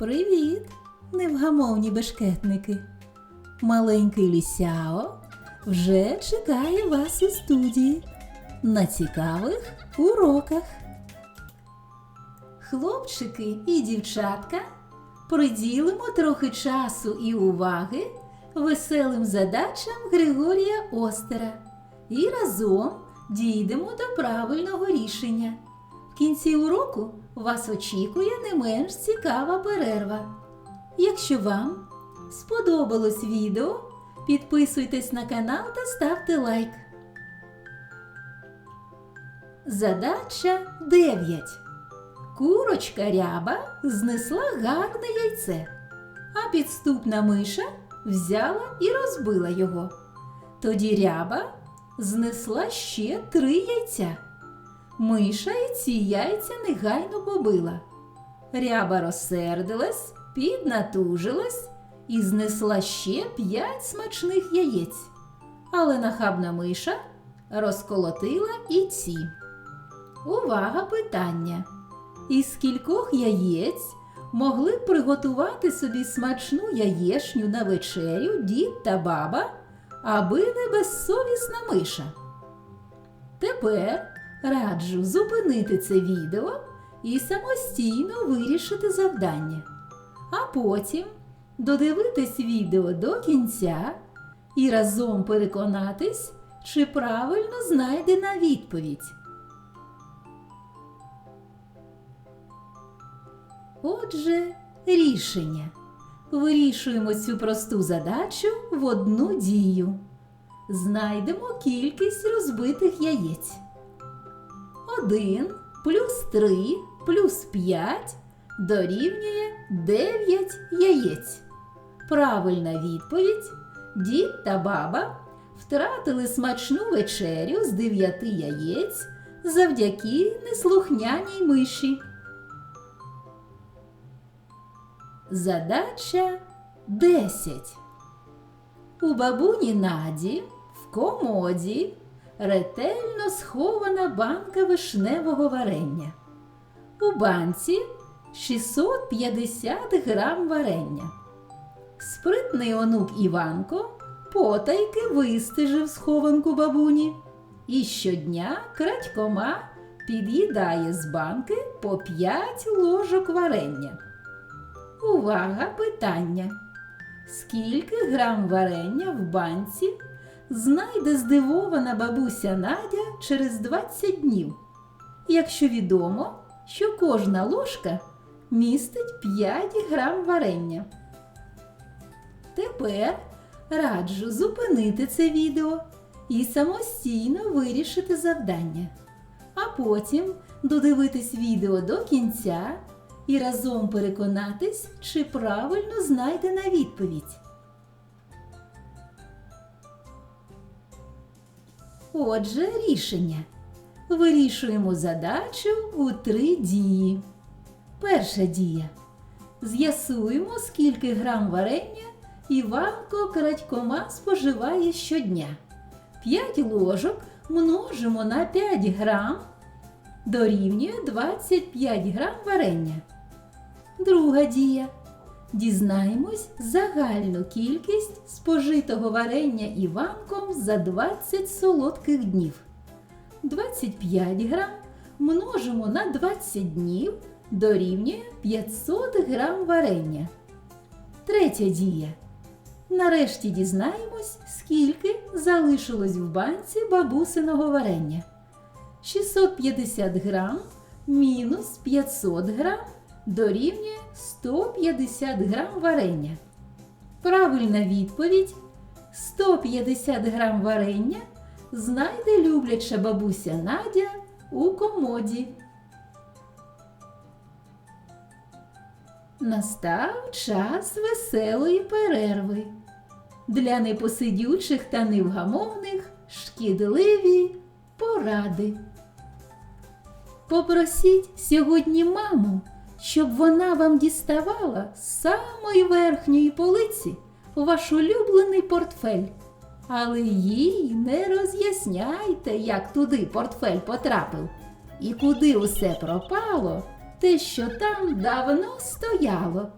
Привіт, невгамовні бешкетники! Маленький лісяо вже чекає вас у студії на цікавих уроках. Хлопчики і дівчатка приділимо трохи часу і уваги веселим задачам Григорія Остера і разом дійдемо до правильного рішення. Кінці уроку вас очікує не менш цікава перерва. Якщо вам сподобалось відео, підписуйтесь на канал та ставте лайк. Задача 9. Курочка ряба знесла гарне яйце, а підступна миша взяла і розбила його. Тоді ряба знесла ще три яйця. Миша і ці яйця негайно побила. Ряба розсердилась, піднатужилась і знесла ще п'ять смачних яєць. Але нахабна миша розколотила і ці. Увага питання! Із скількох яєць могли б приготувати собі смачну яєшню на вечерю дід та баба, аби не безсовісна миша? Тепер раджу зупинити це відео і самостійно вирішити завдання, а потім додивитись відео до кінця і разом переконатись, чи правильно знайдена відповідь. Отже, рішення. Вирішуємо цю просту задачу в одну дію. Знайдемо кількість розбитих яєць. 1 плюс 3 плюс 5 дорівнює 9 яєць. Правильна відповідь дід та баба втратили смачну вечерю з 9 яєць завдяки неслухняній миші. Задача 10. У бабуні Наді в комоді ретельно схована банка вишневого варення. У банці 650 грам варення. Спритний онук Іванко потайки вистежив схованку бабуні і щодня крадькома під'їдає з банки по 5 ложок варення. Увага, питання. Скільки грам варення в банці знайде здивована бабуся Надя через 20 днів, якщо відомо, що кожна ложка містить 5 грам варення. Тепер раджу зупинити це відео і самостійно вирішити завдання, а потім додивитись відео до кінця і разом переконатись, чи правильно знайдена відповідь. Отже, рішення. Вирішуємо задачу у три дії. Перша дія. З'ясуємо, скільки грам варення Іванко крадькома споживає щодня. 5 ложок множимо на 5 грам дорівнює 25 грам варення. Друга дія. Дізнаємось загальну кількість спожитого варення Іванком за 20 солодких днів. 25 грам множимо на 20 днів дорівнює 500 грам варення. Третя дія. Нарешті дізнаємось, скільки залишилось в банці бабусиного варення. 650 грам мінус 500 грам дорівнює 150 грам варення. Правильна відповідь 150 грам варення знайде любляча бабуся Надя у комоді. Настав час веселої перерви. Для непосидючих та невгамовних шкідливі поради. Попросіть сьогодні маму, щоб вона вам діставала з самої верхньої полиці ваш улюблений портфель. Але їй не роз'ясняйте, як туди портфель потрапив і куди усе пропало, те, що там давно стояло.